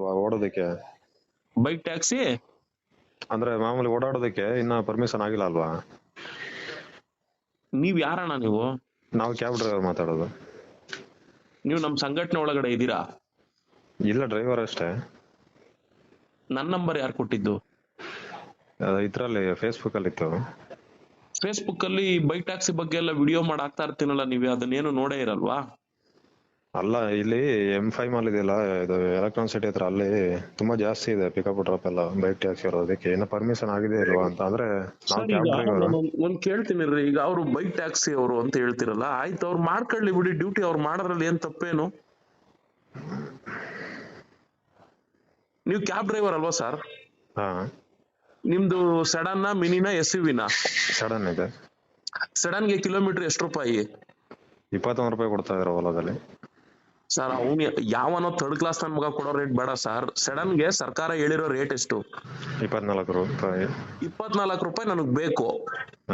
ಓಡೋದಕ್ಕೆ? Bike taxi ಅಂದ್ರೆ ಮಾಮೂಲಿ ಓಡಾಡೋದಕ್ಕೆ ಇನ್ನ ಪರ್ಮಿಷನ್ ಆಗಿಲ್ಲ ಅಲ್ವಾ? ನೀವ್ ಯಾರಣ್ಣ ನೀವು? ನಾವು ಕ್ಯಾಬ್ ಡ್ರೈವರ್ ಮಾತಾಡೋದು. ನೀವು ನಮ್ ಸಂಘಟನೆ ಒಳಗಡೆ ಇದ್ದೀರಾ? ಇಲ್ಲ ಡ್ರೈವರ್ ಅಷ್ಟೇ. ನನ್ನ ನಂಬರ್ ಯಾರು ಕೊಟ್ಟಿದ್ದು? ಅದು ಇದ್ರಲ್ಲಿ ಫೇಸ್ಬುಕ್ ಅಲ್ಲಿ ಇತ್ತು. ಫೇಸ್ಬುಕ್ ಅಲ್ಲಿ ಬೈಕ್ ಟ್ಯಾಕ್ಸಿ ಬಗ್ಗೆ ಎಲ್ಲ ವಿಡಿಯೋ ಮಾಡಿ ಹಾಕ್ತಾ ಇರ್ತೀನಲ್ಲ ನೀವೇ ಅದನ್ನೇನು ನೋಡೇ ಇರಲ್ವಾ? ಅಲ್ಲ ಇಲ್ಲಿ ಎಂ ಫೈವ್ ಮಾಲ್ ಇದೆಯಲ್ಲ ಇದು ಎಲೆಕ್ಟ್ರಾನ್ ಸಿಟಿ ಹತ್ರ ಅಲ್ಲಿ ತುಂಬಾ ಜಾಸ್ತಿ ಇದೆ ಪಿಕಪ್ ಡ್ರಾಪ್ ಎಲ್ಲ ಬೈಕ್ ಟ್ಯಾಕ್ಸಿ ಇರೋದಕ್ಕೆ ಏನೋ ಪರ್ಮಿಷನ್ ಆಗಿದೆ ಇಲ್ವಾ ಅಂತ ಅಂದ್ರೆ ನಾವು ಸರ್ ಕ್ಯಾಬ್ ಡ್ರೈವರ್ ನಾನು ಒಂದ್ ಕೇಳ್ತೀನಿ ರೀ ಈಗ ಅವ್ರು ಬೈಕ್ ಟ್ಯಾಕ್ಸಿ ಅವರು ಅಂತ ಹೇಳ್ತಿರಲ್ಲ ಆಯ್ತು ಅವ್ರು ಮಾಡ್ಕೊಳ್ಳಿ ಬಿಡಿ ಡ್ಯೂಟಿ ಅವ್ರು ಮಾಡೋದ್ರಲ್ಲಿ ಏನ್ ತಪ್ಪೇನು? ನೀವು ಕ್ಯಾಬ್ ಡ್ರೈವರ್ ಅಲ್ವಾ ಸರ್? ಹಾ. ನಿಮ್ದು ಸಡನ್ ಮಿನಿನ ಎಸ್ ವಿನ ಸಡನ್ ಇದೆ. ಸಡನ್ಗೆ ಕಿಲೋಮೀಟರ್ ಎಷ್ಟು ರೂಪಾಯಿ? ಇಪ್ಪತ್ತೊಂದು ರೂಪಾಯಿ ಕೊಡ್ತಾ ಇದಾರೆ ಓಲಾದಲ್ಲಿ ಸರ್ ಅವ್ನು ಯಾವನೋ ಥರ್ಡ್ ಕ್ಲಾಸ್ ನನ್ ಮಗ ಕೊಡೋ ರೇಟ್ ಬೇಡ ಸರ್ ಸೆಡನ್ಗೆ ಸರ್ಕಾರ ಹೇಳಿರೋ ರೇಟ್ ಎಷ್ಟು? ಇಪ್ಪತ್ನಾಲ್ಕು ರೂಪಾಯಿ. ಇಪ್ಪತ್ನಾಲ್ಕು ರೂಪಾಯಿ ನನಗ್ ಬೇಕು.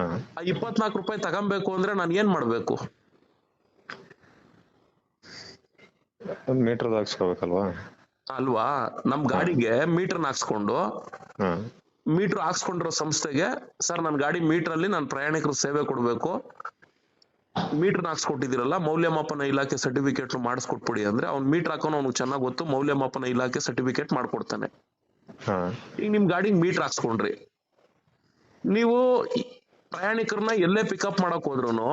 ಆ ಇಪ್ಪತ್ನಾಲ್ಕು ರೂಪಾಯಿ ತಗೊಂಬೇಕು ಅಂದ್ರೆ ನಾನು ಏನ್ ಮಾಡ್ಬೇಕು? ಮೀಟರ್ ಹಾಕ್ಸ್ಕೋಬೇಕಲ್ವಾ? ಅಲ್ವಾ? ನಮ್ ಗಾಡಿಗೆ ಮೀಟರ್ ಹಾಕ್ಸ್ಕೊಂಡು ಮೀಟರ್ ಹಾಕ್ಸ್ಕೊಂಡಿರೋ ಸಂಸ್ಥೆಗೆ ಸರ್ ನನ್ನ ಗಾಡಿ ಮೀಟರ್ ಅಲ್ಲಿ ನಾನು ಪ್ರಯಾಣಿಕರು ಸೇವೆ ಕೊಡಬೇಕು. ಮೀಟರ್ ಹಾಕ್ಸ್ಕೊಟ್ಟಿದಿರಲ್ಲ ಮೌಲ್ಯಮಾಪನ ಇಲಾಖೆ ಸರ್ಟಿಫಿಕೇಟ್ ಮಾಡಿಸ್ಕೊಟ್ಬಿಡಿ ಅಂದ್ರೆ ಅವ್ನ್ ಮೀಟರ್ ಹಾಕೋನು ಅವ್ನಿಗೆ ಚೆನ್ನಾಗಿ ಗೊತ್ತು ಮೌಲ್ಯಮಾಪನ ಇಲಾಖೆ ಸರ್ಟಿಫಿಕೇಟ್ ಮಾಡ್ಕೊಡ್ತಾನೆ. ಈಗ ನಿಮ್ ಗಾಡಿಗೆ ಮೀಟರ್ ಹಾಕ್ಸ್ಕೊಂಡ್ರಿ. ನೀವು ಪ್ರಯಾಣಿಕರನ್ನ ಎಲ್ಲೇ ಪಿಕಪ್ ಮಾಡಕ್ ಹೋದ್ರು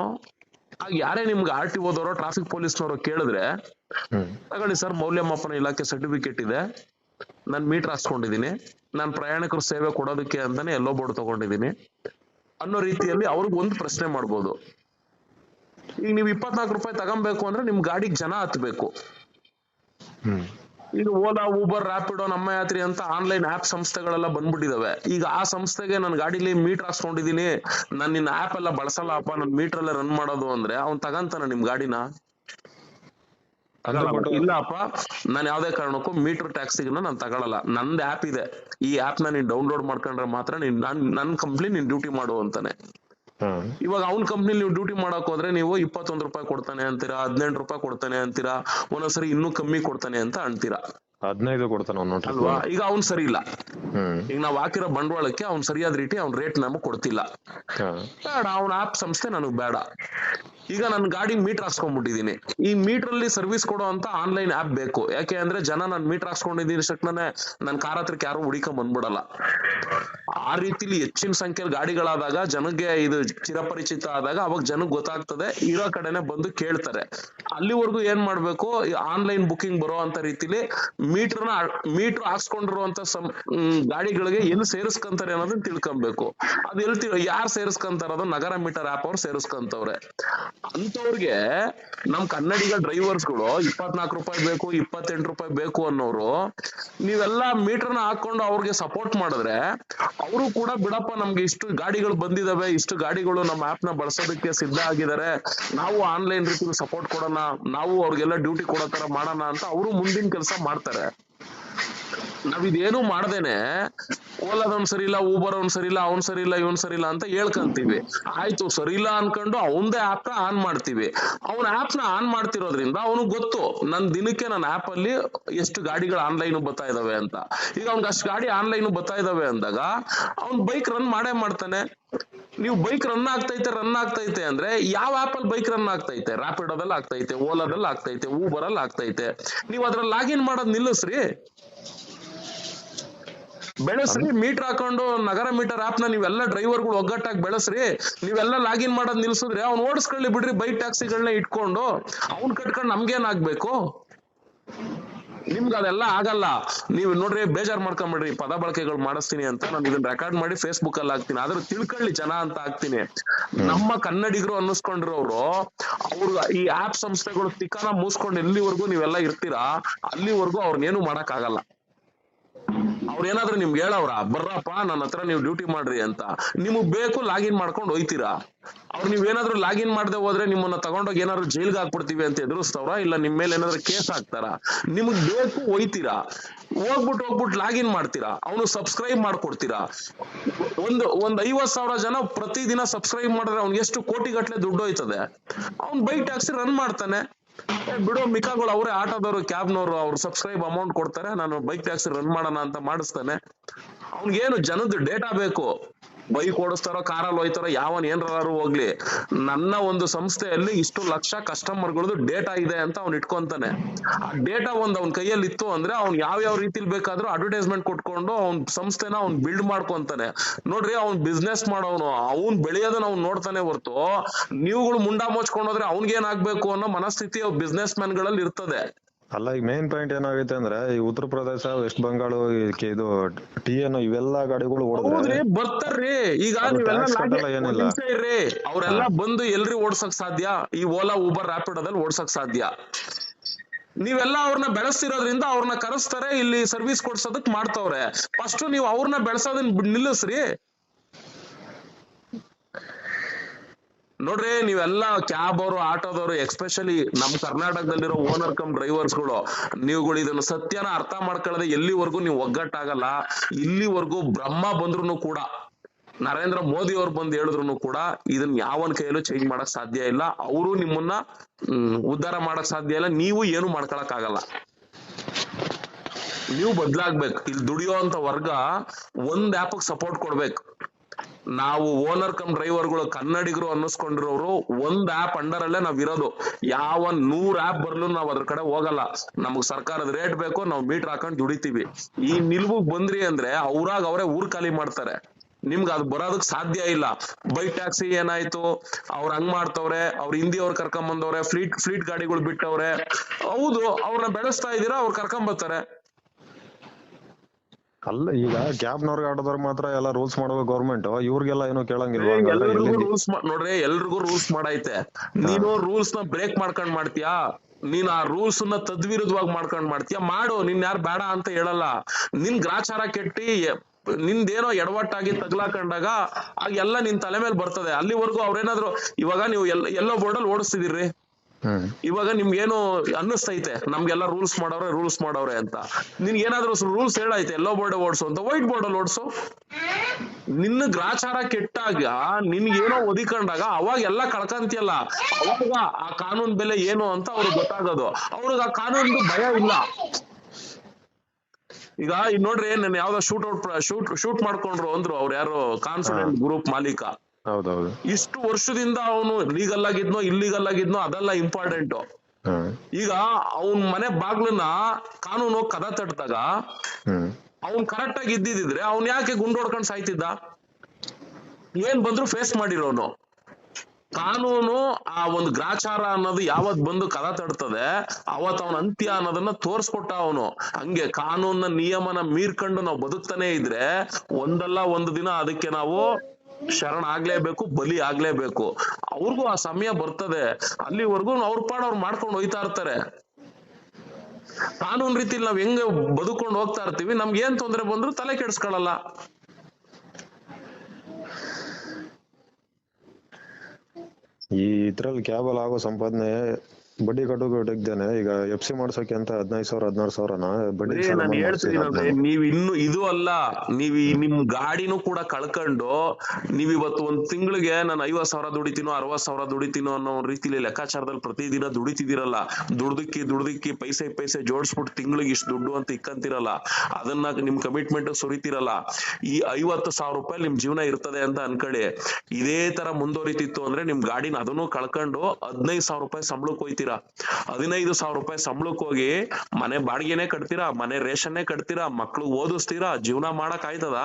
ಆಗ ಯಾರೇ ನಿಮ್ಗೆ ಆರ್ ಟಿ ಓದೋರೋ ಟ್ರಾಫಿಕ್ ಪೊಲೀಸ್ನವರು ಕೇಳಿದ್ರೆ ತಗೊಳ್ಳಿ ಸರ್ ಮೌಲ್ಯಮಾಪನ ಇಲಾಖೆ ಸರ್ಟಿಫಿಕೇಟ್ ಇದೆ. ನಾನು ಮೀಟರ್ ಹಾಕ್ಸ್ಕೊಂಡಿದೀನಿ. ನಾನು ಪ್ರಯಾಣಿಕರು ಸೇವೆ ಕೊಡೋದಕ್ಕೆ ಅಂತಾನೆ ಎಲ್ಲೋ ಬೋರ್ಡ್ ತಗೊಂಡಿದೀನಿ. ಅನ್ನೋ ರೀತಿಯಲ್ಲಿ ಅವ್ರಿಗೆ ಒಂದು ಪ್ರಶ್ನೆ ಮಾಡ್ಬೋದು. ಈಗ ನೀವು ಇಪ್ಪತ್ನಾಲ್ಕು ರೂಪಾಯಿ ತಗೊಬೇಕು ಅಂದ್ರೆ ನಿಮ್ ಗಾಡಿಗೆ ಜನ ಹತ್ಬೇಕು. ಈಗ ಓಲಾ ಊಬರ್ ರ್ಯಾಪಿಡೋ ನಮ್ಮ ಯಾತ್ರಿ ಅಂತ ಆನ್ಲೈನ್ ಆಪ್ ಸಂಸ್ಥೆಗಳೆಲ್ಲ ಬಂದ್ಬಿಟ್ಟಿದಾವೆ. ಈಗ ಆ ಸಂಸ್ಥೆಗೆ ನನ್ನ ಗಾಡಿಲಿ ಮೀಟರ್ ಹಾಕ್ಸ್ಕೊಂಡಿದೀನಿ. ನಾನು ನಿನ್ನ ಆಪ್ ಎಲ್ಲ ಬಳಸಲ್ಲಪ್ಪ ನನ್ನ ಮೀಟರ್ ಎಲ್ಲ ರನ್ ಮಾಡೋದು ಅಂದ್ರೆ ಅವ್ನ್ ತಗಂತಾನ ನಿಮ್ ಗಾಡಿನ. ಇಲ್ಲ ಅಪ್ಪ ಇಲ್ಲಪ್ಪ ನಾನು ಯಾವ್ದೇ ಕಾರಣಕ್ಕೂ ಮೀಟರ್ ಟ್ಯಾಕ್ಸಿಗನ್ನ ನಾನು ತಗೊಳಲ್ಲ. ನಂದ್ ಆಪ್ ಇದೆ. ಈ ಆಪ್ನ ನೀನ್ ಡೌನ್ಲೋಡ್ ಮಾಡ್ಕೊಂಡ್ರೆ ಮಾತ್ರ ನೀನ್ ನನ್ ನನ್ ಕಂಪ್ನಿ ನೀನ್ ಡ್ಯೂಟಿ ಮಾಡು ಅಂತಾನೆ. ಇವಾಗ ಅವ್ನ ಕಂಪ್ನಿ ನೀವು ಡ್ಯೂಟಿ ಮಾಡಕ್ ಹೋದ್ರೆ ನೀವು ಇಪ್ಪತ್ತೊಂದು ರೂಪಾಯಿ ಕೊಡ್ತಾನೆ ಅಂತೀರಾ, ಹದಿನೆಂಟು ರೂಪಾಯಿ ಕೊಡ್ತಾನೆ ಅಂತೀರಾ, ಒಂದೊಂದ್ಸರಿ ಇನ್ನೂ ಕಮ್ಮಿ ಕೊಡ್ತಾನೆ ಅಂತ ಅಂತೀರಾ? ಹದಿನೈದು ಕೊಡ್ತಾನ ಅವ್ನು ಅಲ್ವಾ? ಈಗ ಅವ್ನ್ ಸರಿ ಇಲ್ಲ. ಈಗ ನಾವ್ ಹಾಕಿರೋ ಬಂಡವಾಳಕ್ಕೆ ಅವ್ನ್ ಸರಿಯಾದ ರೀತಿ ಅವ್ನ್ ರೇಟ್ ನಮಗ್ ಕೊಡ್ತಿಲ್ಲ. ಬೇಡ ಅವ್ನ ಆಪ್ ಸಂಸ್ಥೆ ನನಗ್ ಬೇಡ. ಈಗ ನನ್ ಗಾಡಿ ಮೀಟರ್ ಹಾಕ್ಸ್ಕೊಂಡ್ಬಿಟ್ಟಿದೀನಿ ಈ ಮೀಟರ್ ಅಲ್ಲಿ ಸರ್ವಿಸ್ ಕೊಡೋ ಅಂತ ಆನ್ಲೈನ್ ಆಪ್ ಬೇಕು. ಯಾಕೆ ಅಂದ್ರೆ ಜನ ನಾನ್ ಮೀಟರ್ ಹಾಕ್ಸ್ಕೊಂಡಿದ್ದೀನಿ ತಕ್ಷಣನೇ ನನ್ ಕಾರ್ ಹತ್ರಕ್ಕೆ ಯಾರು ಹುಡಿಕೊಂಡ್ ಬಂದ್ಬಿಡಲ್ಲ. ಆ ರೀತಿಲಿ ಹೆಚ್ಚಿನ ಸಂಖ್ಯೆಯಲ್ಲಿ ಗಾಡಿಗಳಾದಾಗ ಜನಕ್ಕೆ ಇದು ಚಿರಪರಿಚಿತ ಆದಾಗ ಅವಾಗ ಜನಕ್ಕೆ ಗೊತ್ತಾಗ್ತದೆ ಇರೋ ಕಡೆನೆ ಬಂದು ಕೇಳ್ತಾರೆ. ಅಲ್ಲಿವರೆಗೂ ಏನ್ ಮಾಡ್ಬೇಕು? ಆನ್ಲೈನ್ ಬುಕಿಂಗ್ ಬರೋ ಅಂತ ರೀತಿಲಿ ಮೀಟರ್ನ ಮೀಟರ್ ಹಾಕ್ಸ್ಕೊಂಡಿರುವಂತ ಸಂ ಗಾಡಿಗಳಿಗೆ ಎಲ್ಲಿ ಸೇರಿಸ್ಕೊಂತಾರೆ ಅನ್ನೋದನ್ನ ತಿಳ್ಕೊಬೇಕು. ಅದು ಎಲ್ಲಿ ಯಾರು ಸೇರಿಸ್ಕೊಂತಾರ ನಗರ ಮೀಟರ್ ಆಪ್ ಅವ್ರು ಸೇರಿಸ್ಕೊಂತವ್ರೆ. ಅಂತವ್ರಿಗೆ ನಮ್ ಕನ್ನಡಿಗ ಡ್ರೈವರ್ಸ್ಗಳು ಇಪ್ಪತ್ನಾಲ್ಕು ರೂಪಾಯಿ ಬೇಕು, ಇಪ್ಪತ್ತೆಂಟು ರೂಪಾಯಿ ಬೇಕು ಅನ್ನೋರು, ನೀವೆಲ್ಲ ಮೀಟರ್ನ ಹಾಕೊಂಡು ಅವ್ರಿಗೆ ಸಪೋರ್ಟ್ ಮಾಡಿದ್ರೆ ಅವರು ಕೂಡ ಬಿಡಪ್ಪ ನಮ್ಗೆ ಇಷ್ಟು ಗಾಡಿಗಳು ಬಂದಿದಾವೆ, ಇಷ್ಟು ಗಾಡಿಗಳು ನಮ್ಮ ಆಪ್ನ ಬಳಸೋದಕ್ಕೆ ಸಿದ್ಧ ಆಗಿದ್ದಾರೆ ನಾವು ಆನ್ಲೈನ್ ರೀತಿ ಸಪೋರ್ಟ್ ಕೊಡೋಣ, ನಾವು ಅವ್ರಿಗೆಲ್ಲ ಡ್ಯೂಟಿ ಕೊಡೋ ತರ ಮಾಡೋಣ ಅಂತ ಅವರು ಮುಂದಿನ ಕೆಲಸ ಮಾಡ್ತಾರೆ. ನಾವ್ ಇದೇನು ಮಾಡ್ದೇನೆ ಓಲಾದವ್ನ್ ಸರಿ ಇಲ್ಲ ಊಬರ್ ಅವ್ನ್ ಸರಿ ಇಲ್ಲ, ಅವ್ನ್ ಸರಿ ಇಲ್ಲ, ಇವನ್ ಸರಿ ಇಲ್ಲ ಅಂತ ಹೇಳ್ಕಂತೀವಿ. ಆಯ್ತು, ಸರಿ ಇಲ್ಲ ಅನ್ಕೊಂಡು ಅವಂದೇ ಆಪ್ನ ಆನ್ ಮಾಡ್ತೀವಿ. ಅವ್ನ ಆಪ್ನ ಆನ್ ಮಾಡ್ತಿರೋದ್ರಿಂದ ಅವನಿಗೆ ಗೊತ್ತು, ನನ್ ದಿನಕ್ಕೆ ನನ್ನ ಆಪ್ ಅಲ್ಲಿ ಎಷ್ಟು ಗಾಡಿಗಳು ಆನ್ಲೈನ್ ಬರ್ತಾ ಇದಾವೆ ಅಂತ. ಈಗ ಅವ್ನ್ಗೆ ಅಷ್ಟು ಗಾಡಿ ಆನ್ಲೈನ್ ಬರ್ತಾ ಇದಾವೆ ಅಂದಾಗ, ಅವ್ನ್ ಬೈಕ್ ರನ್ ಮಾಡೇ ಮಾಡ್ತಾನೆ. ನೀವು ಬೈಕ್ ರನ್ ಆಗ್ತೈತೆ ರನ್ ಆಗ್ತೈತೆ ಅಂದ್ರೆ ಯಾವ ಆಪ್ ಅಲ್ಲಿ ಬೈಕ್ ರನ್ ಆಗ್ತೈತೆ? ರ್ಯಾಪಿಡೋದಲ್ಲಿ ಆಗ್ತೈತೆ ಓಲಾದಲ್ಲಿ ಆಗ್ತೈತೆ ಊಬರ್ ಅಲ್ಲಿ ಆಗ್ತೈತೆ. ನೀವು ಅದ್ರಲ್ಲಿ ಲಾಗಿನ್ ಮಾಡೋದ್ ನಿಲ್ಲಿಸ್ರಿ. ಬೆಳೆಸ್ರಿ ಮೀಟರ್ ಹಾಕೊಂಡು ನಗರ ಮೀಟರ್ ಆಪ್ನ ನೀವೆಲ್ಲ ಡ್ರೈವರ್ಗಳು ಒಗ್ಗಟ್ಟಾಗಿ ಬೆಳೆಸ್ರಿ. ನೀವೆಲ್ಲ ಲಾಗಿನ್ ಮಾಡೋದ್ ನಿಲ್ಸಿದ್ರೆ ಅವ್ನ್ ಓಡಿಸ್ಕೊಳ್ಳಿ ಬಿಡ್ರಿ ಬೈಕ್ ಟ್ಯಾಕ್ಸಿಗಳನ್ನ ಇಟ್ಕೊಂಡು ಅವ್ನ್ ಕಟ್ಕೊಂಡು ನಮ್ಗೇನ್ ಆಗ್ಬೇಕು? ನಿಮ್ಗೆ ಅದೆಲ್ಲ ಆಗಲ್ಲ. ನೀವು ನೋಡ್ರಿ ಬೇಜಾರ್ ಮಾಡ್ಕೊಂಬಿಡ್ರಿ ಪದ ಬಳಕೆಗಳು ಮಾಡಿಸ್ತೀನಿ ಅಂತ ನಾನು ಇದನ್ನ ರೆಕಾರ್ಡ್ ಮಾಡಿ ಫೇಸ್ಬುಕ್ ಅಲ್ಲಿ ಹಾಕ್ತೀನಿ. ಆದ್ರೆ ತಿಳ್ಕೊಳ್ಳಿ ಜನ ಅಂತ ಹಾಕ್ತೀನಿ. ನಮ್ಮ ಕನ್ನಡಿಗರು ಅನ್ನಿಸ್ಕೊಂಡಿರೋರು ಅವ್ರು ಈ ಆಪ್ ಸಂಸ್ಥೆಗಳು ತಿಕ್ಕನ ಮೂಸ್ಕೊಂಡು ಎಲ್ಲಿವರೆಗೂ ನೀವೆಲ್ಲ ಇರ್ತೀರಾ ಅಲ್ಲಿವರೆಗೂ ಅವ್ರನ್ನೇನು ಮಾಡಕ್ ಆಗಲ್ಲ ಅವ್ರ ಏನಾದ್ರು ನಿಮ್ಗೆ ಹೇಳವ್ರ, ಬರ್ರಪ್ಪ, ನನ್ನ ಹತ್ರ ನೀವು ಡ್ಯೂಟಿ ಮಾಡ್ರಿ ಅಂತ. ನಿಮಗ್ ಬೇಕು ಲಾಗಿನ್ ಮಾಡ್ಕೊಂಡು ಹೋಯ್ತೀರಾ? ಅವ್ರ ನೀವ್ ಏನಾದ್ರು ಲಾಗಿನ್ ಮಾಡದೆ ಹೋದ್ರೆ ನಿಮ್ಮನ್ನ ತಗೊಂಡೋಗಿ ಏನಾದ್ರು ಜೈಲ್ಗೆ ಹಾಕ್ಬಿಡ್ತೀವಿ ಅಂತ ಎದುರಿಸ್ತವ್ರ ಇಲ್ಲ ನಿಮ್ ಮೇಲೆ ಏನಾದ್ರು ಕೇಸ್ ಹಾಕ್ತಾರ? ನಿಮಗ್ ಬೇಕು ಹೋಯ್ತೀರಾ? ಹೋಗ್ಬಿಟ್ಟು ಹೋಗ್ಬಿಟ್ಟು ಲಾಗಿನ್ ಮಾಡ್ತೀರಾ? ಅವನು ಸಬ್ಸ್ಕ್ರೈಬ್ ಮಾಡ್ಕೊಡ್ತೀರಾ? ಒಂದು, ಒಂದ್ ಐವತ್ ಸಾವಿರ ಜನ ಪ್ರತಿದಿನ ಸಬ್ಸ್ಕ್ರೈಬ್ ಮಾಡಿದ್ರೆ ಅವ್ನ್ ಎಷ್ಟು ಕೋಟಿ ಗಟ್ಲೆ ದುಡ್ಡು ಹೋಯ್ತದೆ? ಅವ್ನ್ ಬೈಕ್ ಟ್ಯಾಕ್ಸಿ ರನ್ ಮಾಡ್ತಾನೆ. ಬಿಡು, ಮಿಕಾಗಳು ಅವರೇ ಆಟೋದವರು ಕ್ಯಾಬ್ನವರು, ಅವ್ರು ಸಬ್ಸ್ಕ್ರೈಬ್ ಅಮೌಂಟ್ ಕೊಡ್ತಾರೆ, ನಾನು ಬೈಕ್ ಟ್ಯಾಕ್ಸಿ ರನ್ ಮಾಡೋಣ ಅಂತ ಮಾಡಿಸ್ತಾನೆ. ಅವ್ನಿಗೇನು ಜನದ ಡೇಟಾ ಬೇಕು? ಬೈಕ್ ಓಡಿಸ್ತಾರೋ, ಕಾರಲ್ಲಿ ಹೋಯ್ತಾರೋ, ಯಾವನ್ ಏನಾರು ಹೋಗ್ಲಿ. ನನ್ನ ಒಂದು ಸಂಸ್ಥೆಯಲ್ಲಿ ಇಷ್ಟು ಲಕ್ಷ ಕಸ್ಟಮರ್ಗಳದ್ದು ಡೇಟಾ ಇದೆ ಅಂತ ಅವ್ನು ಇಟ್ಕೊಂತಾನೆ. ಆ ಡೇಟಾ ಒಂದ್ ಅವ್ನ ಕೈಯಲ್ಲಿ ಇತ್ತು ಅಂದ್ರೆ ಅವ್ನ್ ಯಾವ ಯಾವ ರೀತಿಲಿ ಬೇಕಾದ್ರೂ ಅಡ್ವರ್ಟೈಸ್ಮೆಂಟ್ ಕೊಟ್ಕೊಂಡು ಅವ್ನ್ ಸಂಸ್ಥೆನ ಅವ್ನ್ ಬಿಲ್ಡ್ ಮಾಡ್ಕೊಂತಾನೆ. ನೋಡ್ರಿ, ಅವ್ನ್ ಬಿಸ್ನೆಸ್ ಮಾಡೋನು ಅವ್ನ್ ಬೆಳೆಯೋದನ್ನ ಅವ್ನ್ ನೋಡ್ತಾನೆ ಹೊರ್ತು, ನೀವುಗಳು ಮುಂಡಾ ಮುಚ್ಕೊಂಡೋದ್ರೆ ಅವ್ನ್ಗೆ ಏನಾಗ್ಬೇಕು ಅನ್ನೋ ಮನಸ್ಥಿತಿ ಬಿಸ್ನೆಸ್ ಮ್ಯಾನ್ಗಳಲ್ಲಿ ಇರ್ತದೆ. ಅಲ್ಲ ಈಗ ಮೇನ್ ಪಾಯಿಂಟ್ ಏನಾಗೈತೆ ಅಂದ್ರೆ ಈ ಉತ್ತರ ಪ್ರದೇಶ ವೆಸ್ಟ್ ಬಂಗಾಳ ಇದು ಟಿ ಎನ್ ಇವೆಲ್ಲಾ ಗಾಡಿಗಳು ಹೌದ್ರಿ ಬರ್ತಾರ್ರಿ. ಈಗ ಇರ್ರಿ ಅವ್ರೆಲ್ಲ ಬಂದು ಎಲ್ರಿ ಓಡ್ಸಕ್ ಸಾಧ್ಯ? ಈ ಓಲಾ ಊಬರ್ ರ್ಯಾಪಿಡೋದಲ್ಲಿ ಓಡ್ಸಕ್ ಸಾಧ್ಯ? ನೀವೆಲ್ಲ ಅವ್ರನ್ನ ಬೆಳೆಸ್ತಿರೋದ್ರಿಂದ ಅವ್ರನ್ನ ಕರೆಸ್ತಾರೆ ಇಲ್ಲಿ ಸರ್ವಿಸ್ ಕೊಡ್ಸೋದಕ್ ಮಾಡ್ತವ್ರೆ. ಫಸ್ಟ್ ನೀವು ಅವ್ರನ್ನ ಬೆಳೆಸೋದನ್ನ ನಿಲ್ಲಿಸ್ರಿ. ನೋಡ್ರಿ, ನೀವೆಲ್ಲ ಕ್ಯಾಬ್ ಅವರು ಆಟೋದವರು ಎಕ್ಸ್ಪೆಷಲಿ ನಮ್ ಕರ್ನಾಟಕದಲ್ಲಿರೋ ಓನರ್ ಕಮ್ ಡ್ರೈವರ್ಸ್ಗಳು ನೀವುಗಳು ಇದನ್ನ ಸತ್ಯನ ಅರ್ಥ ಮಾಡ್ಕೊಳ್ಳದೆ ಎಲ್ಲಿವರೆಗೂ ನೀವು ಒಗ್ಗಟ್ಟಾಗಲ್ಲ, ಇಲ್ಲಿವರೆಗೂ ಬ್ರಹ್ಮ ಬಂದ್ರು ಕೂಡ, ನರೇಂದ್ರ ಮೋದಿ ಅವ್ರು ಬಂದು ಹೇಳಿದ್ರು ಕೂಡ ಇದನ್ನ ಯಾವನ್ ಕೈಯಲ್ಲೂ ಚೇಂಜ್ ಮಾಡಕ್ ಸಾಧ್ಯ ಇಲ್ಲ. ಅವರು ನಿಮ್ಮನ್ನ ಉದ್ಧಾರ ಮಾಡಕ್ ಸಾಧ್ಯ ಇಲ್ಲ. ನೀವು ಏನು ಮಾಡ್ಕೊಳಕ್ ಆಗಲ್ಲ ನೀವು ಬದ್ಲಾಗ್ಬೇಕು. ಇಲ್ಲಿ ದುಡಿಯೋ ಅಂತ ವರ್ಗ ಒಂದ್ ಆಪ್ ಸಪೋರ್ಟ್ ಕೊಡ್ಬೇಕು. ನಾವು ಓನರ್ ಕಮ್ ಡ್ರೈವರ್ಗಳು ಕನ್ನಡಿಗರು ಅನ್ನಿಸ್ಕೊಂಡಿರೋರು ಒಂದ್ ಆಪ್ ಅಂಡರ್ ಅಲ್ಲೇ ನಾವ್ ಇರೋದು. ಯಾವ ನೂರ್ ಆಪ್ ಬರ್ಲು ನಾವ್ ಅದ್ರ ಕಡೆ ಹೋಗಲ್ಲ. ನಮಗ್ ಸರ್ಕಾರದ ರೇಟ್ ಬೇಕು ನಾವ್ ಮೀಟರ್ ಹಾಕೊಂಡ್ ದುಡಿತೀವಿ. ಈ ನಿಲ್ವು ಬಂದ್ರಿ ಅಂದ್ರೆ ಅವ್ರಾಗ ಅವರೇ ಊರ್ ಖಾಲಿ ಮಾಡ್ತಾರೆ. ನಿಮ್ಗೆ ಅದು ಬರೋದಕ್ ಸಾಧ್ಯ ಇಲ್ಲ. ಬೈಕ್ ಟ್ಯಾಕ್ಸಿ ಏನಾಯ್ತು? ಅವ್ರ ಹಂಗ್ ಮಾಡ್ತವ್ರೆ? ಅವ್ರ ಹಿಂದಿ ಅವ್ರ ಕರ್ಕೊಂಡ್ ಬಂದವ್ರೆ ಫ್ಲೀಟ್ ಫ್ಲೀಟ್ ಗಾಡಿಗಳು ಬಿಟ್ಟವ್ರೆ? ಹೌದು ಅವ್ರನ್ನ ಬೆಳೆಸ್ತಾ ಇದೀರಾ ಅವ್ರು ಕರ್ಕೊಂಡ್ ಬರ್ತಾರೆ ಅಲ್ಲ ಈಗ ಕ್ಯಾಬ್ನವ್ರಿಗೆ ಆಟೋದವ್ರಿಗೆ ಮಾತ್ರ ಎಲ್ಲ ರೂಲ್ಸ್ ಮಾಡೋ ಗೌರ್ಮೆಂಟ್ ಇವ್ರಿಗೆಲ್ಲ ಏನು ಕೇಳಂಗಿಲ್ಲ ಎಲ್ರಿಗೂ ರೂಲ್ಸ್ ನೋಡ್ರಿ ಎಲ್ರಿಗೂ ರೂಲ್ಸ್ ಮಾಡೈತೆ. ನೀನು ರೂಲ್ಸ್ನ ಬ್ರೇಕ್ ಮಾಡ್ಕೊಂಡ್ ಮಾಡ್ತೀಯಾ? ನೀನ್ ಆ ರೂಲ್ಸ್ನ ತದ್ವಿರುದ್ಧವಾಗಿ ಮಾಡ್ಕೊಂಡ್ ಮಾಡ್ತೀಯಾ? ಮಾಡು ನಿನ್ ಯಾರು ಬೇಡ ಅಂತ ಹೇಳಲ್ಲ. ನಿನ್ ಗ್ರಾಚಾರ ಕೆಟ್ಟಿ ನಿಂದೇನೋ ಎಡವಟ್ಟಾಗಿ ತಗ್ಲಾಕೊಂಡಾಗ ಆಗ ಎಲ್ಲ ನಿನ್ ತಲೆ ಮೇಲೆ ಬರ್ತದೆ. ಅಲ್ಲಿವರೆಗೂ ಅವ್ರೇನಾದ್ರು ಇವಾಗ ನೀವು ಎಲ್ಲ ಎಲ್ಲೋ ಬೋರ್ಡಲ್ಲಿ ಓಡಿಸ್ತಿದಿರಿ ಹ್ಮ್ ಇವಾಗ ನಿಮ್ಗೇನು ಅನ್ನಿಸ್ತೈತೆ ನಮ್ಗೆಲ್ಲ ರೂಲ್ಸ್ ಮಾಡವ್ರೆ ರೂಲ್ಸ್ ಮಾಡವ್ರೆ ಅಂತ. ನಿನ್ಗೆ ಏನಾದ್ರು ರೂಲ್ಸ್ ಹೇಳೈತೆ ಎಲ್ಲೋ ಬೋರ್ಡ್ ಓಡಿಸು ಅಂತ ವೈಟ್ ಬೋರ್ಡ್ ಅಲ್ಲಿ ಓಡಿಸು. ನಿನ್ನ ಗ್ರಾಚಾರ ಕೆಟ್ಟಾಗ ನಿನ್ಗೇನೋ ಒದಿಕೊಂಡಾಗ ಅವಾಗ ಎಲ್ಲ ಕಳ್ಕಂತಿಯಲ್ಲ. ಅವಾಗ ಆ ಕಾನೂನ್ ಬೆಲೆ ಏನು ಅಂತ ಅವ್ರಿಗೆ ಗೊತ್ತಾಗೋದು. ಅವ್ರಿಗೆ ಆ ಕಾನೂನು ಭಯ ಇಲ್ಲ. ಈಗ ಈಗ ನೋಡ್ರಿ ನಾನು ಯಾವ್ದೋ ಶೂಟ್ ಔಟ್ ಶೂಟ್ ಶೂಟ್ ಮಾಡ್ಕೊಂಡ್ರು ಅಂದ್ರು ಅವ್ರು ಯಾರು ಕಾನ್ಫಿಡೆಂಟ್ ಗ್ರೂಪ್ ಮಾಲೀಕ. ಹೌದೌದು. ಇಷ್ಟು ವರ್ಷದಿಂದ ಅವನು ಲೀಗಲ್ ಆಗಿದ್ನೋ ಇಲ್ಲಿಗಲ್ ಆಗಿದ್ನೋ ಅದೆಲ್ಲ ಇಂಪಾರ್ಟೆಂಟ್ ಈಗ ಅವನ್ ಮನೆ ಬಾಗ್ಲನ್ನ ಕಾನೂನು ಕದ ತಟ್ಟಾಗ ಅವನ್ ಅವ್ನ್ ಕರೆಕ್ಟ್ ಆಗಿ ಇದ್ದಿದ್ರೆ ಅವ್ನ್ ಯಾಕೆ ಗುಂಡೋಡ್ಕೊಂಡ್ ಸಾಯ್ತಿದ್ದ? ಏನ್ ಬಂದ್ರು ಫೇಸ್ ಮಾಡಿರೋನು ಕಾನೂನು ಆ ಒಂದು ಗ್ರಾಚಾರ ಅನ್ನೋದು ಯಾವತ್ ಬಂದು ಕದ ತಡ್ತದೆ ಅವತ್ ಅವನ ಅಂತ್ಯ ಅನ್ನೋದನ್ನ ತೋರ್ಸ್ಕೊಟ್ಟ ಅವನು. ಹಂಗೆ ಕಾನೂನ ನಿಯಮನ ಮೀರ್ಕೊಂಡು ನಾವು ಬದುಕ್ತಾನೆ ಇದ್ರೆ ಒಂದಲ್ಲ ಒಂದು ದಿನ ಅದಕ್ಕೆ ನಾವು ಶರಣ ಆಗ್ಲೇಬೇಕು, ಬಲಿ ಆಗ್ಲೇಬೇಕು. ಅವ್ರಿಗೂ ಆ ಸಮಯ ಬರ್ತದೆ. ಅಲ್ಲಿವರೆಗೂ ಅವ್ರ ಪಾಡ್ ಅವ್ರು ಮಾಡ್ಕೊಂಡು ಹೋಯ್ತಾ ಇರ್ತಾರೆ. ಕಾನೂನ್ ರೀತಿಲಿ ನಾವ್ ಹೆಂಗ ಬದುಕೊಂಡು ಹೋಗ್ತಾ ಇರ್ತೀವಿ, ನಮ್ಗೆ ಏನ್ ತೊಂದ್ರೆ ಬಂದ್ರು ತಲೆ ಕೆಡ್ಸ್ಕೊಳಲ್ಲ. ಈ ಇದ್ರಲ್ಲಿ ಕ್ಯಾಬಲ್ ಆಗೋ ಸಂಪಾದನೆ ಬಡ್ಡಿ ಕಟ್ಟೋಗಿದ್ದೇನೆ ಈಗ ಎಫ್ ಸಿ ಮಾಡ್ಸೋಕೆ ಅಂತ ಹದಿನೈದು ಸಾವಿರ ಹದಿನಾರು ಸಾವಿರನ? ಬಡ್ಡಿ ಅದೇ ನಾನು ನೀವ್ ಇನ್ನು ಇದು ಅಲ್ಲ ನೀವ್ ಈ ನಿಮ್ ಗಾಡಿನೂ ಕೂಡ ಕಳ್ಕೊಂಡು ನೀವ್ ಇವತ್ತು ಒಂದ್ ತಿಂಗಳಿಗೆ ನಾನು ಐವತ್ ಸಾವಿರ ದುಡಿತೀನೋ ಅರವತ್ ಸಾವಿರ ದುಡಿತೀನೋ ಅನ್ನೋ ಒಂದ್ ರೀತಿಲಿ ಲೆಕ್ಕಾಚಾರದಲ್ಲಿ ಪ್ರತಿದಿನ ದುಡಿತಿದಿರಲ್ಲ ದುಡ್ದಕ್ಕಿ ದುಡ್ದಕ್ಕಿ ಪೈಸೆ ಪೈಸೆ ಜೋಡಿಸ್ಬಿಟ್ಟು ತಿಂಗಳಿಗೆ ಇಷ್ಟು ದುಡ್ಡು ಅಂತ ಇಕ್ಕಂತಿರಲ್ಲ ಅದನ್ನ ನಿಮ್ ಕಮಿಟ್ಮೆಂಟ್ ಸುರಿತಿರಲ್ಲ ಈ ಐವತ್ತು ಸಾವಿರ ರೂಪಾಯಿ ನಿಮ್ ಜೀವನ ಇರ್ತದೆ ಅಂತ ಅನ್ಕೊಳ್ಳಿ. ಇದೇ ತರ ಮುಂದುವರಿತಿತ್ತು ಅಂದ್ರೆ ನಿಮ್ ಗಾಡಿನ ಅದನ್ನು ಕಳ್ಕೊಂಡು ಹದಿನೈದು ಸಾವಿರ ರೂಪಾಯಿ ಸಂಬಳಕ್ಕೆ ಹೋಯ್ತೀರಾ. ಹದಿನೈದು ಸಾವಿರ ರೂಪಾಯಿ ಸಂಬಳಕ್ಕೆ ಹೋಗಿ ಮನೆ ಬಾಡಿಗೆನೆ ಕಟ್ತೀರಾ? ಮನೆ ರೇಷನ್ನೇ ಕಟ್ತೀರಾ? ಮಕ್ಳು ಓದಿಸ್ತೀರಾ? ಜೀವನ ಮಾಡಕ್ ಆಯ್ತದ?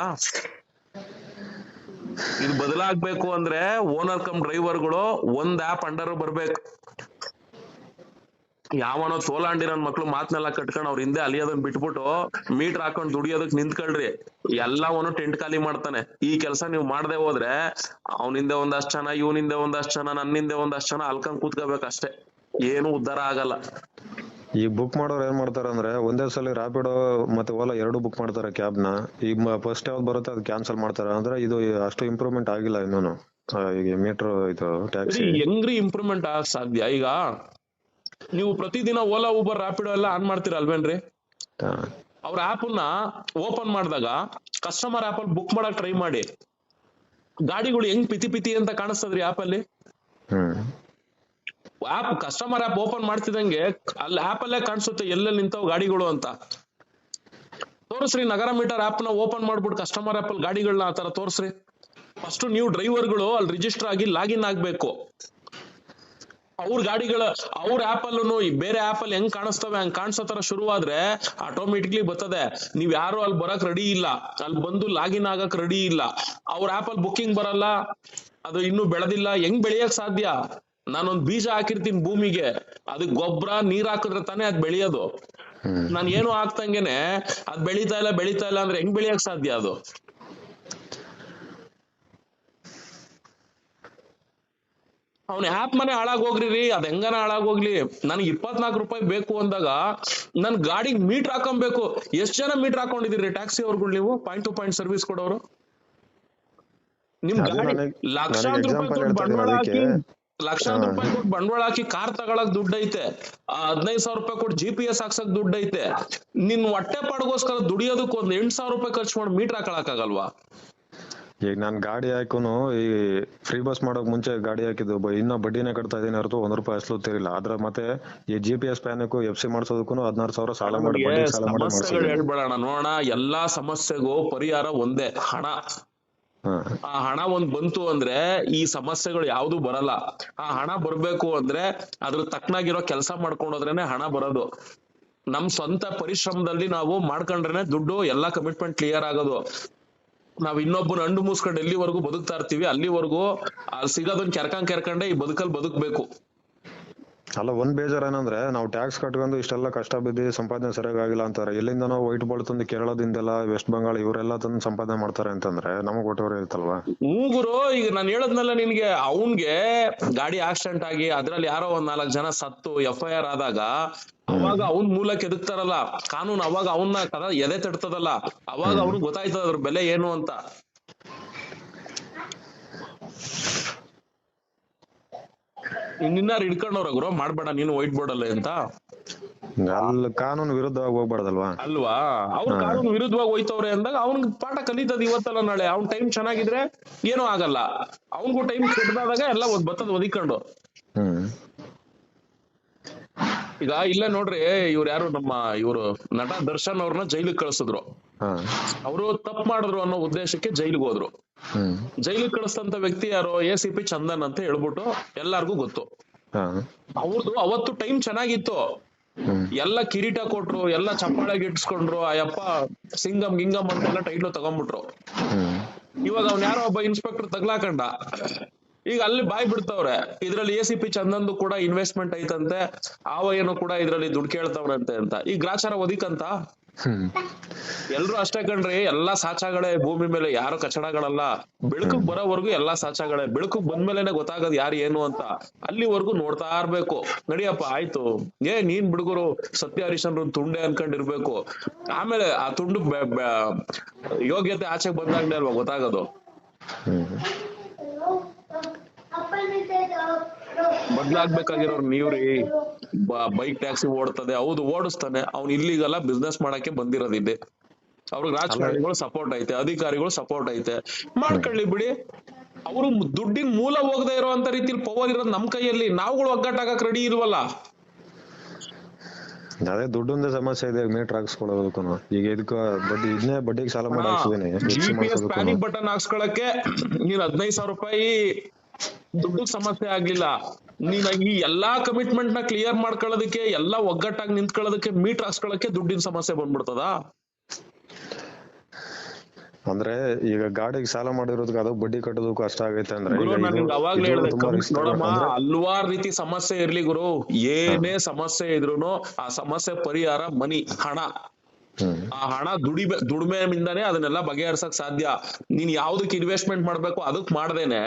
ಇದು ಬದಲಾಗ್ಬೇಕು ಅಂದ್ರೆ ಓನರ್ ಕಮ್ ಡ್ರೈವರ್ಗಳು ಒಂದ್ ಆಪ್ ಅಂಡರ್ ಬರ್ಬೇಕು. ಯಾವನೋ ತೋಲಾಂಡಿ ನನ್ ಮಕ್ಳು ಮಾತ್ನೆಲ್ಲ ಕಟ್ಕೊಂಡ್ ಅವ್ರ ಹಿಂದೆ ಅಲಿಯೋದನ್ ಬಿಟ್ಬಿಟ್ಟು ಮೀಟರ್ ಹಾಕೊಂಡ್ ದುಡಿಯೋದಕ್ ನಿಂತ್ಕೊಳ್ರಿ. ಎಲ್ಲವನು ಟೆಂಟ್ ಖಾಲಿ ಮಾಡ್ತಾನೆ. ಈ ಕೆಲಸ ನೀವು ಮಾಡದೆ ಹೋದ್ರೆ ಅವನಿಂದ ಒಂದಷ್ಟು ಜನ, ಇವನಿಂದ ಒಂದಷ್ಟು ಜನ, ನನ್ನಿಂದ ಒಂದಷ್ಟು ಜನ ಅಲ್ಕೊಂಡ್ ಕೂತ್ಕೋಬೇಕು ಅಷ್ಟೇ ಏನು ಉದ್ಧಾರ ಆಗಲ್ಲ. ಈ ಬುಕ್ ಮಾಡೋರು ಏನ್ ಮಾಡ್ತಾರೆ ಅಂದ್ರೆ ಒಂದೇ ಸಲ ರಾಪಿಡೋ ಮತ್ತೆ ಓಲಾ ಎರಡು ಬುಕ್ ಮಾಡ್ತಾರೆ ಕ್ಯಾಬ್ನ. ಈಗ ಫಸ್ಟ್ ಯಾವ್ದು ಬರುತ್ತೆ ಅದು ಕ್ಯಾನ್ಸಲ್ ಮಾಡ್ತಾರೆ. ಅಂದ್ರೆ ಇದು ಅಷ್ಟು ಇಂಪ್ರೂವ್ಮೆಂಟ್ ಆಗಿಲ್ಲ ಇನ್ನೂನು. ಆ, ಈಗ ಮೀಟರ್ ಇದು ಟ್ಯಾಕ್ಸಿ ಹೆಂಗ್ರಿ ಇಂಪ್ರೂವ್ಮೆಂಟ್ ಆಗಕ್ ಸಾಧ್ಯ? ಈಗ ನೀವು ಪ್ರತಿದಿನ ಓಲಾ ಊಬರ್ ರಾಪಿಡೋ ಎಲ್ಲ ಆನ್ ಮಾಡ್ತೀರಾ ಅಲ್ವೇನ್ರಿ? ಅವ್ರ ಆಪ್ನ ಓಪನ್ ಮಾಡಿದಾಗ ಕಸ್ಟಮರ್ ಆಪ್ ಅಲ್ಲಿ ಬುಕ್ ಮಾಡಕ್ ಟ್ರೈ ಮಾಡಿ. ಗಾಡಿಗಳು ಹೆಂಗ್ ಪಿತಿ ಪಿತಿ ಅಂತ ಕಾಣಿಸ್ತದ್ರಿ ಆಪ್ ಅಲ್ಲಿ? ಹ್ಮ್. ಆಪ್ ಕಸ್ಟಮರ್ ಆಪ್ ಓಪನ್ ಮಾಡ್ತಿದಂಗೆ ಅಲ್ಲಿ ಆಪ್ ಅಲ್ಲೇ ಕಾಣಿಸುತ್ತೆ, ಎಲ್ಲೆಲ್ಲಿ ನಿಂತಾವ್ ಗಾಡಿಗಳು ಅಂತ. ತೋರಿಸ್ರಿ ನಗರ ಮೀಟರ್ ಆಪ್ನ ಓಪನ್ ಮಾಡ್ಬಿಟ್ಟು ಕಸ್ಟಮರ್ ಆಪ್ ಅಲ್ಲಿ ಗಾಡಿಗಳನ್ನ ಆತರ ತೋರಿಸ್ರಿ. ಫಸ್ಟ್ ನೀವು ಡ್ರೈವರ್ಗಳು ಅಲ್ಲಿ ರಿಜಿಸ್ಟರ್ ಆಗಿ ಲಾಗಿನ್ ಆಗ್ಬೇಕು. ಅವ್ರ ಗಾಡಿಗಳ, ಅವ್ರ ಆಪ್ ಅಲ್ಲೂ ಬೇರೆ ಆಪ್ ಅಲ್ಲಿ ಹೆಂಗ್ ಕಾಣಿಸ್ತವೆ, ಹಂಗ್ ಕಾಣಿಸೋ ತರ ಶುರುವಾದ್ರೆ ಆಟೋಮೆಟಿಕ್ಲಿ ಬರ್ತದೆ. ನೀವ್ ಯಾರು ಅಲ್ಲಿ ಬರಕ್ ರೆಡಿ ಇಲ್ಲ. ಅಲ್ಲಿ ಬಂದು ಲಾಗಿನ್ ಆಗಕ್ ರೆಡಿ ಇಲ್ಲ. ಅವ್ರ ಆಪ್ ಅಲ್ಲಿ ಬುಕ್ಕಿಂಗ್ ಬರಲ್ಲ. ಅದು ಇನ್ನು ಬೆಳೆದಿಲ್ಲ. ಹೆಂಗ್ ಬೆಳೆಯಕ್ ಸಾಧ್ಯ? ನಾನೊಂದ್ ಬೀಜ ಹಾಕಿರ್ತೀನಿ ಭೂಮಿಗೆ. ಅದಕ್ ಗೊಬ್ಬರ ನೀರ್ ಹಾಕಿದ್ರೆ ತಾನೇ ಅದ್ ಬೆಳೆಯೋದು. ನಾನು ಏನು ಹಾಕ್ತಂಗೆನೆ ಅದ್ ಬೆಳೀತಾ ಇಲ್ಲ ಬೆಳೀತಾ ಇಲ್ಲ ಅಂದ್ರೆ ಹೆಂಗ್ ಬೆಳೆಯಕ್ ಸಾಧ್ಯ ಅದು? ಅವ್ನ ಆಪ್ ಮನೆ ಹಾಳಾಗೋಗ್ರಿ ರೀ ಅದ್ ಹೆಂಗನ ಹಾಳಾಗೋಗ್ಲಿ ನನಗೆ ಇಪ್ಪತ್ನಾಲ್ಕು ರೂಪಾಯಿ ಬೇಕು ಅಂದಾಗ ನನ್ ಗಾಡಿಗೆ ಮೀಟರ್ ಹಾಕೊಬೇಕು. ಎಷ್ಟ್ ಜನ ಮೀಟರ್ ಹಾಕೊಂಡಿದೀರಿ ಟ್ಯಾಕ್ಸಿ ಅವ್ರುಗಳು ನೀವು? ಪಾಯಿಂಟ್ ಟು ಪಾಯಿಂಟ್ ಸರ್ವಿಸ್ ಕೊಡೋರು? ನಿಮ್ ಗಾಡಿ ಲಕ್ಷಾಂತರ ರೂಪಾಯಿ ಬಂಡವಾಳ ಹಾಕಿ ಲಕ್ಷಾಂತರ. ರೂಪಾಯಿ ಕೊಟ್ಟು ಬಂಡವಾಳ ಹಾಕಿ ಕಾರ್ ತಗೊಳಕ್ ದುಡ್ಡು ಐತೆ. ಹದಿನೈದು ಸಾವಿರ ರೂಪಾಯಿ ಕೊಟ್ಟು ಜಿ ಪಿ ಎಸ್ ಹಾಕ್ಸಕ್ ದುಡ್ಡು ಐತೆ. ನಿನ್ ಹೊಟ್ಟೆ ಪಾಡ್ಗೋಸ್ಕರ ದುಡಿಯೋದಕ್ಕೆ ಒಂದ್ ಎಂಟ್ ಸಾವಿರ ರೂಪಾಯಿ ಖರ್ಚು ಮಾಡಿ ಮೀಟರ್ ಹಾಕೊಳಕ್ ಆಗಲ್ವಾ ಈಗ ನಾನ್ ಗಾಡಿ ಹಾಕುನು ಈ ಫ್ರೀ ಬಸ್ ಮಾಡೋಕ್ ಮುಂಚೆ ಗಾಡಿ ಹಾಕಿದ್ದು ಇನ್ನೂ ಇನ್ನ ಬಡ್ಡಿನೇ ಕಟ್ತಾ ಇದೀನಿ ಹೊರತು ಒಂದ್ ರೂಪಾಯಿ ಅಸಲು ತಿರಿಲ್ಲ ಅದ್ರ ಮತ್ತೆ ಈ ಜಿ ಪಿ ಎಸ್ ಪ್ಯಾನಕ್ಕೂ ಎಫ್ ಸಿ ಮಾಡಿಸೋದಕ್ಕೂ ಹದಿನಾರು ಸಾವಿರ ಸಾಲ ಮಾಡಿ ನಮ್ಗೆ ಸಾಲ ಮಾಡಿ ಸಮಸ್ಯೆಗಳು ಹೇಳ್ಬೇಡಣ ನೋಡೋಣ ಎಲ್ಲಾ ಸಮಸ್ಯೆಗೂ ಪರಿಹಾರ ಒಂದೇ. ಹಣ ಆ ಹಣ ಒಂದ್ ಬಂತು ಅಂದ್ರೆ ಈ ಸಮಸ್ಯೆಗಳು ಯಾವ್ದು ಬರಲ್ಲ. ಆ ಹಣ ಬರ್ಬೇಕು ಅಂದ್ರೆ ಅದ್ರ ತಕ್ಕನಾಗಿರೋ ಕೆಲಸ ಮಾಡ್ಕೊಂಡೋದ್ರೇನೆ ಹಣ ಬರೋದು. ನಮ್ ಸ್ವಂತ ಪರಿಶ್ರಮದಲ್ಲಿ ನಾವು ಮಾಡ್ಕೊಂಡ್ರೇನೆ ದುಡ್ಡು ಎಲ್ಲಾ ಕಮಿಟ್ಮೆಂಟ್ ಕ್ಲಿಯರ್ ಆಗೋದು. ನಾವ್ ಇನ್ನೊಬ್ಬನ ಅಂಡು ಮೂಸ್ಕೊಂಡು ಎಲ್ಲಿವರೆಗೂ ಬದುಕ್ತಾ ಇರ್ತೀವಿ, ಅಲ್ಲಿವರೆಗೂ ಅಲ್ಲಿ ಸಿಗೋದೊಂದ್ ಕೆರ್ಕಂಡ್ ಕೆರ್ಕಂಡೆ ಈ ಬದುಕಲ್ ಬದುಕ್ಬೇಕು. ಅಲ್ಲ ಒಂದ್ ಬೇಜಾರ್ ಏನಂದ್ರೆ ನಾವು ಟ್ಯಾಕ್ಸ್ ಕಟ್ಕೊಂಡು ಇಷ್ಟೆಲ್ಲ ಕಷ್ಟ ಬಿದ್ದು ಸಂಪಾದನೆ ಸರಿಯಾಗಿ ಆಗಿಲ್ಲ ಅಂತಾರೆ. ಎಲ್ಲಿಂದನೋ ವೈಟ್ ಬಾಲ್ ತಂದು ಕೇರಳದಿಂದೆಲ್ಲ ವೆಸ್ಟ್ ಬಂಗಾಳ ಇವರೆಲ್ಲ ತಂದು ಸಂಪಾದನೆ ಮಾಡ್ತಾರೆ ಅಂತಂದ್ರೆ ನಮಗ್ ಹೊಟ್ಟೆವರೆ ಇರುತ್ತಲ್ವಾ? ಮೂಗುರು ಈಗ ನಾನು ಹೇಳದ್ನಲ್ಲ ನಿನ್ಗೆ ಅವನ್ಗೆ ಗಾಡಿ ಆಕ್ಸಿಡೆಂಟ್ ಆಗಿ ಅದ್ರಲ್ಲಿ ಯಾರೋ ಒಂದ್ ನಾಲ್ಕು ಜನ ಸತ್ತು ಎಫ್ ಐ ಆರ್ ಆದಾಗ ಅವಾಗ ಅವನ್ ಮೂಲಕ ಎದುಕ್ತಾರಲ್ಲ ಕಾನೂನು ಅವಾಗ ಅವನ್ನ ಕದ ಎದೆ ತಡ್ತದಲ್ಲ ಅವಾಗ ಅವ್ನಿಗೆ ಗೊತ್ತಾಯ್ತದ ಅದ್ರ ಬೆಲೆ ಏನು ಅಂತ. ನಿನ್ನಾರು ಹಿಡ್ಕೊಂಡವ್ರ ಗುರು ಮಾಡ್ಬೇಡ ನೀನು ವೈಟ್ ಬೋರ್ಡ್ ಅಲ್ಲೇ ಅಂತ. ಅಲ್ಲಿ ಕಾನೂನು ವಿರುದ್ಧವಾಗಿ ಹೋಗ್ಬಾರ್ದಲ್ವಾ? ಅಲ್ವಾ? ಅವ್ರ ಕಾನೂನು ವಿರುದ್ಧವಾಗಿ ಹೋಯ್ತವ್ರೆ ಅಂದಾಗ ಅವ್ನಿಗೆ ಪಾಠ ಕಲಿತದ ಇವತ್ತಲ್ಲ ನಾಳೆ. ಅವ್ನ್ ಟೈಮ್ ಚೆನ್ನಾಗಿದ್ರೆ ಏನೂ ಆಗಲ್ಲ. ಅವ್ನಿಗೂ ಟೈಮ್ ಕೆಟ್ಟದಾಗ ಎಲ್ಲ ಒಂದ್ ಬತ್ತದ ಒದಿಕೊಂಡು. ಹ್ಮ್ ಈಗ ಇಲ್ಲ ನೋಡ್ರಿ ಇವ್ರು ಯಾರು ನಮ್ಮ ಇವರು ನಟ ದರ್ಶನ್ ಅವ್ರನ್ನ ಜೈಲಿಗೆ ಕಳ್ಸಿದ್ರು. ಅವರು ತಪ್ಪು ಮಾಡಿದ್ರು ಅನ್ನೋ ಉದ್ದೇಶಕ್ಕೆ ಜೈಲಿಗೆ ಹೋದ್ರು. ಜೈಲಿಗೆ ಕಳಿಸ್ತಂತ ವ್ಯಕ್ತಿ ಯಾರು ಎ ಸಿ ಪಿ ಚಂದನ್ ಅಂತ ಹೇಳ್ಬಿಟ್ಟು ಎಲ್ಲಾರ್ಗೂ ಗೊತ್ತು. ಅವ್ರದ್ದು ಅವತ್ತು ಟೈಮ್ ಚೆನ್ನಾಗಿತ್ತು. ಎಲ್ಲ ಕಿರೀಟ ಕೊಟ್ರು ಎಲ್ಲ ಚಪ್ಪಾಳೆ ಗಿಟ್ಸ್ಕೊಂಡ್ರು ಅಯ್ಯಪ್ಪ ಸಿಂಗಮ್ ಗಿಂಗಮ್ ಅಂತೆಲ್ಲ ಟೈಟ್ಲು ತಗೊಂಡ್ಬಿಟ್ರು ಇವಾಗ ಅವ್ನ ಯಾರೋ ಒಬ್ಬ ಇನ್ಸ್ಪೆಕ್ಟರ್ ತಗ್ಲಾಕಂಡ. ಈಗ ಅಲ್ಲಿ ಬಾಯ್ ಬಿಡ್ತವ್ರೆ. ಇದ್ರಲ್ಲಿ ಎ ಸಿ ಪಿ ಚಂದಂದು ಕೂಡ ಇನ್ವೆಸ್ಟ್ಮೆಂಟ್ ಐತಂತೆ ಆವ ಏನೋ ಕೂಡ ಇದ್ರಲ್ಲಿ ದುಡ್ಡು ಕೇಳ್ತವ್ರಂತೆ ಅಂತ. ಈ ಗ್ರಾಚಾರ ಒದಿಕಂತ ಎಲ್ರು ಅಷ್ಟೇ ಕಣ್ರಿ ಎಲ್ಲಾ ಸಾಚಾಗಳೇ ಭೂಮಿ ಮೇಲೆ ಯಾರು ಕಚಡಗಳಲ್ಲ. ಬೆಳಕು ಬರೋವರೆಗೂ ಎಲ್ಲಾ ಸಾಚಾಗಳೇ. ಬೆಳಕು ಬಂದ್ಮೇಲೆನೆ ಗೊತ್ತಾಗದ್ ಯಾರು ಏನು ಅಂತ. ಅಲ್ಲಿವರೆಗೂ ನೋಡ್ತಾ ಇರ್ಬೇಕು. ನಡಿಯಪ್ಪ ಆಯ್ತು. ಏ ನೀನ್ ಬಿಡುಗರು ಸತ್ಯ ಹರಿಶ್ಚಂದ್ರ ತುಂಡೆ ಅನ್ಕೊಂಡಿರ್ಬೇಕು. ಆಮೇಲೆ ಆ ತುಂಡು ಯೋಗ್ಯತೆ ಆಚೆ ಬಂದಾಗ್ಲೇ ಅಲ್ವಾ ಗೊತ್ತಾಗೋದು? ಬದ್ಲಾಗ್ಬೇಕಾಗಿರೋರು ನೀವ್ರಿ. ಬೈಕ್ ಟ್ಯಾಕ್ಸಿ ಓಡ್ತದೆ ಹೌದು ಓಡಿಸ್ತಾನೆ. ಅವ್ನು ಇಲ್ಲಿಗಲ್ಲ ಬಿಸ್ನೆಸ್ ಮಾಡಕ್ಕೆ ಬಂದಿರೋದಿದೆ ಅವ್ರಿಗೆ ರಾಜಕಾರಣಿಗಳು ಸಪೋರ್ಟ್ ಐತೆ ಅಧಿಕಾರಿಗಳು ಸಪೋರ್ಟ್ ಐತೆ. ಮಾಡ್ಕೊಳ್ಳಿ ಬಿಡಿ. ಅವರು ದುಡ್ಡಿನ ಮೂಲ ಹೋಗದೆ ಇರುವಂತ ರೀತಿಲಿ ಪವರ್ ಇರೋದು ನಮ್ ಕೈಯಲ್ಲಿ. ನಾವುಗಳು ಒಗ್ಗಟ್ಟಾಗಕ್ ರೆಡಿ ಇಲ್ವಲ್ಲ? ಅದೇ ದುಡ್ಡೊಂದೇ ಸಮಸ್ಯೆ ಇದೆ ಮೀಟರ್ ಹಾಕ್ಸ್ಕೊಳ್ಳೋದಕ್ಕೂ ಈಗ ಇದಕ್ಕ ಬಡ್ಡಿ ಇದನ್ನೇ ಬಡ್ಡಿಗೆ ಸಾಲ ಮಾಡಿ ಹಾಕ್ಸಿದೀನಿ. ಪ್ಯಾನಿಕ್ ಬಟನ್ ಹಾಕ್ಸ್ಕೊಳಕ್ಕೆ ನೀನ್ ಹದಿನೈದು ಸಾವಿರ ರೂಪಾಯಿ ದುಡ್ಡು ಸಮಸ್ಯೆ ಆಗ್ಲಿಲ್ಲ. ನೀನ್ ಈ ಎಲ್ಲಾ ಕಮಿಟ್ಮೆಂಟ್ನ ಕ್ಲಿಯರ್ ಮಾಡ್ಕೊಳ್ಳೋದಕ್ಕೆ ಎಲ್ಲಾ ಒಗ್ಗಟ್ಟಾಗಿ ನಿಂತ್ಕೊಳ್ಳೋದಕ್ಕೆ ಮೀಟರ್ ಹಾಕ್ಸ್ಕೊಳಕ್ಕೆ ದುಡ್ಡಿನ ಸಮಸ್ಯೆ ಬಂದ್ಬಿಡ್ತದ? ಅಂದ್ರೆ ಈಗ ಗಾಡಿಗೆ ಸಾಲ ಮಾಡಿರೋದಕ್ಕೆ ಅದು ಬಡ್ಡಿ ಕಟ್ಟೋದಕ್ಕೂ ಕಷ್ಟ ಆಗೈತೆ ಅಂದ್ರೆ ಅವಾಗ್ಲೇ ಹೇಳ್ದೆ ನೋಡಮ್ಮ ಹಲ್ವಾರ್ ರೀತಿ ಸಮಸ್ಯೆ ಇರ್ಲಿ ಗುರು. ಏನೇ ಸಮಸ್ಯೆ ಇದ್ರು ಆ ಸಮಸ್ಯೆ ಪರಿಹಾರ ಮನಿ ಹಣ. ಆ ಹಣ ದುಡಿ ದುಡಿಮೆಯಿಂದಾನೇ ಅದನ್ನೆಲ್ಲ ಬಗೆಹರ್ಸಕ್ ಸಾಧ್ಯ. ನೀನ್ ಯಾವ್ದಕ್ ಇನ್ವೆಸ್ಟ್ಮೆಂಟ್ ಮಾಡ್ಬೇಕು ಅದಕ್ ಮಾಡ್ದೇನೆ.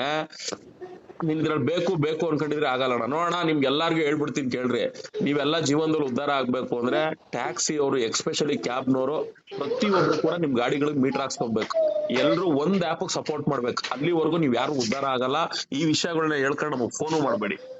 ಇದ್ರಲ್ಲಿ ಬೇಕು ಬೇಕು ಅನ್ಕೊಂಡಿದ್ರೆ ಆಗಲ್ಲ ನೋಡೋಣ ನಿಮ್ಗೆ ಎಲ್ಲಾರ್ಗು ಹೇಳ್ಬಿಡ್ತೀನಿ ಕೇಳ್ರಿ. ನೀವೆಲ್ಲ ಜೀವನದಲ್ಲಿ ಉದ್ಧಾರ ಆಗ್ಬೇಕು ಅಂದ್ರೆ ಟ್ಯಾಕ್ಸಿ ಅವರು ಎಕ್ಸ್ಪೆಷಲಿ ಕ್ಯಾಬ್ನವರು ಪ್ರತಿಯೊಬ್ರು ಕೂಡ ನಿಮ್ ಗಾಡಿಗಳಿಗೆ ಮೀಟರ್ ಹಾಕ್ಸ್ಕೊಬೇಕು. ಎಲ್ರು ಒಂದ್ ಆಪ್ ಸಪೋರ್ಟ್ ಮಾಡ್ಬೇಕು. ಅಲ್ಲಿವರೆಗೂ ನೀವ್ ಯಾರು ಉದ್ಧಾರ ಆಗಲ್ಲ. ಈ ವಿಷಯಗಳನ್ನ ಹೇಳ್ಕೊಂಡು ನಮಗ್ ಫೋನು ಮಾಡ್ಬೇಡಿ.